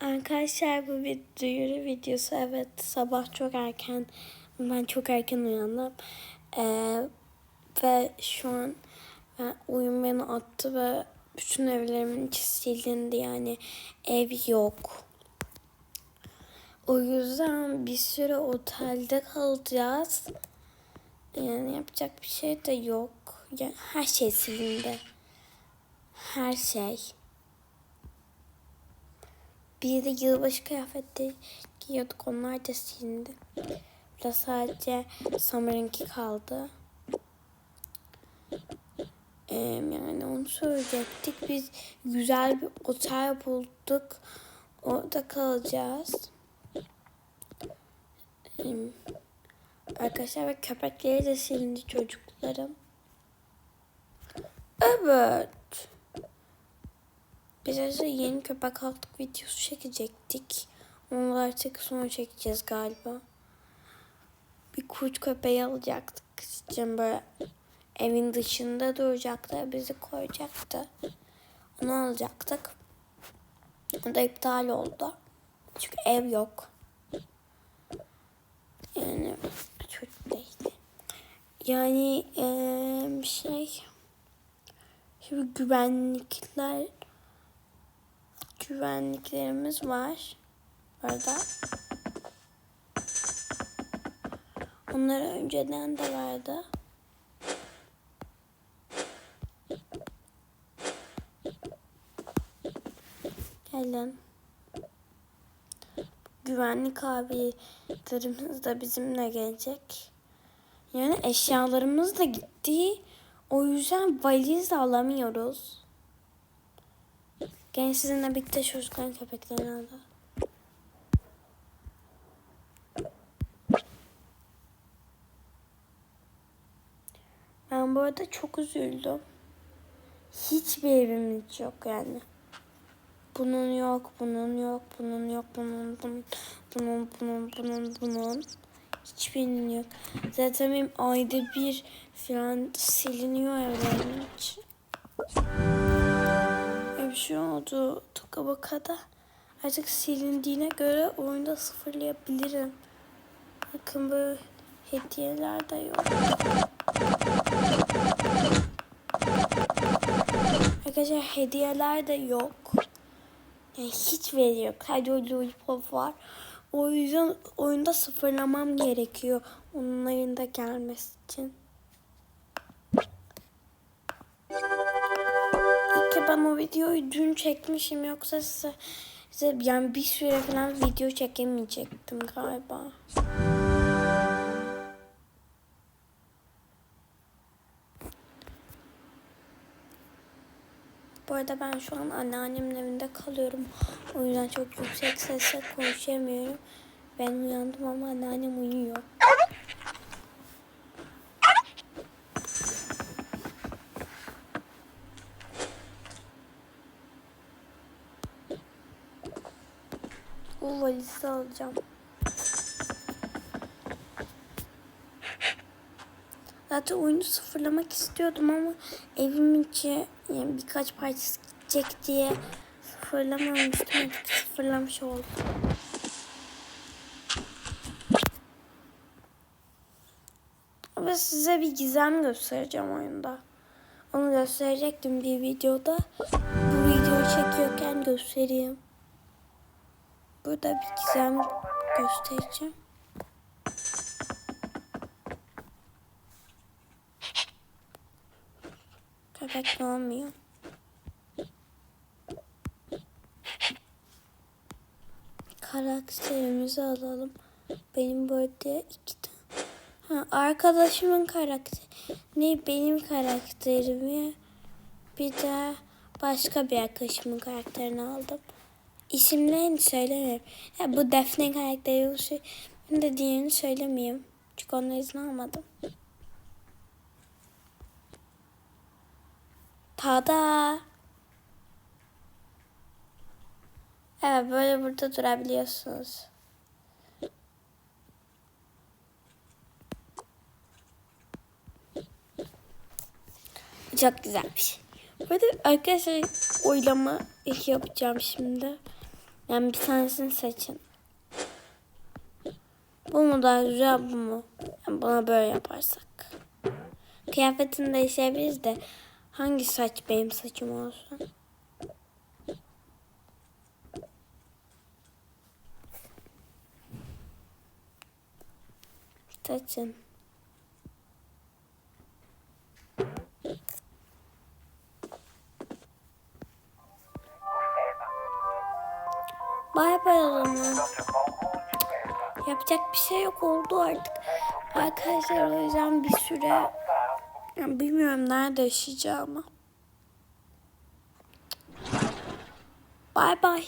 Arkadaşlar bu bir duyuru videosu. Evet sabah çok erken ben çok erken uyandım. Ee, ve şu an ben uyum beni attı ve bütün evlerimin içi silindi yani ev yok. O yüzden bir süre otelde kalacağız. Yani yapacak bir şey de yok. Yani her şey silindi. Her şey. Bir de yılbaşı kıyafetleri giyiyorduk. Onlar da silindi. Burada sadece Summer'ınki kaldı. Ee, yani onu söyleyecektik. Biz güzel bir otel bulduk. Orada kalacağız. Ee, arkadaşlar ve köpekleri de silindi çocuklarım. Evet. Biz aslında yeni köpek aldık videosu çekecektik. Onu artık sonra çekeceğiz galiba. Bir kurt köpeği alacaktık. İşte böyle evin dışında duracaktı. Bizi koyacaktı. Onu alacaktık. O da iptal oldu. Çünkü ev yok. Yani çok değil. Yani ee, şey Şimdi güvenlikler güvenliklerimiz var. Orada. Onlar önceden de vardı. Gelin. Güvenlik abilerimiz de bizimle gelecek. Yani eşyalarımız da gitti. O yüzden valiz alamıyoruz. Gene sizinle birlikte çocukların köpeklerini aldı. Ben bu arada çok üzüldüm. Hiçbir evimiz yok yani. Bunun yok, bunun yok, bunun yok, bunun, bunun, bunun, bunun, bunun, bunun. Hiçbirinin yok. Zaten benim ayda bir falan siliniyor evlerim için. Şey oldu Tokabaka'da. Artık silindiğine göre oyunda sıfırlayabilirim. Bakın böyle hediyeler de yok. Arkadaşlar hediyeler de yok. Yani hiç veri yok. Sadece o lollipop var. O yüzden oyunda sıfırlamam gerekiyor. Onların da gelmesi için. Videoyu dün çekmişim. Yoksa size, size yani bir süre falan video çekemeyecektim galiba. Bu arada ben şu an anneannemin evinde kalıyorum. O yüzden çok yüksek sesle konuşamıyorum. Ben uyandım ama anneannem uyuyor. O valizi alacağım. Zaten oyunu sıfırlamak istiyordum ama evimin içi yani birkaç parçası gidecek diye sıfırlamamıştım. Sıfırlamış oldum. Ama size bir gizem göstereceğim oyunda. Onu gösterecektim bir videoda. Bu videoyu çekiyorken göstereyim. Burada bir gizem göstereceğim. Köpek ne olmuyor? Karakterimizi alalım. Benim burada iki tane. Ha, arkadaşımın karakteri. Ne benim karakterimi. Bir de başka bir arkadaşımın karakterini aldım. İsimlerini söylemiyorum. Ya bu Defne karakteri olsun. Ben de diğerini söylemeyeyim. Çünkü onun izin almadım. Tada. Evet böyle burada durabiliyorsunuz. Çok güzelmiş. Bu arada arkadaşlar oylama yapacağım şimdi. Yani bir tanesini seçin. Bu mu daha güzel bu mu? Yani buna böyle yaparsak. Kıyafetini değişebiliriz de hangi saç benim saçım olsun? Seçin. Bay bay o zaman. Yapacak bir şey yok oldu artık. Arkadaşlar o yüzden bir süre yani bilmiyorum nerede yaşayacağımı. Bay bay.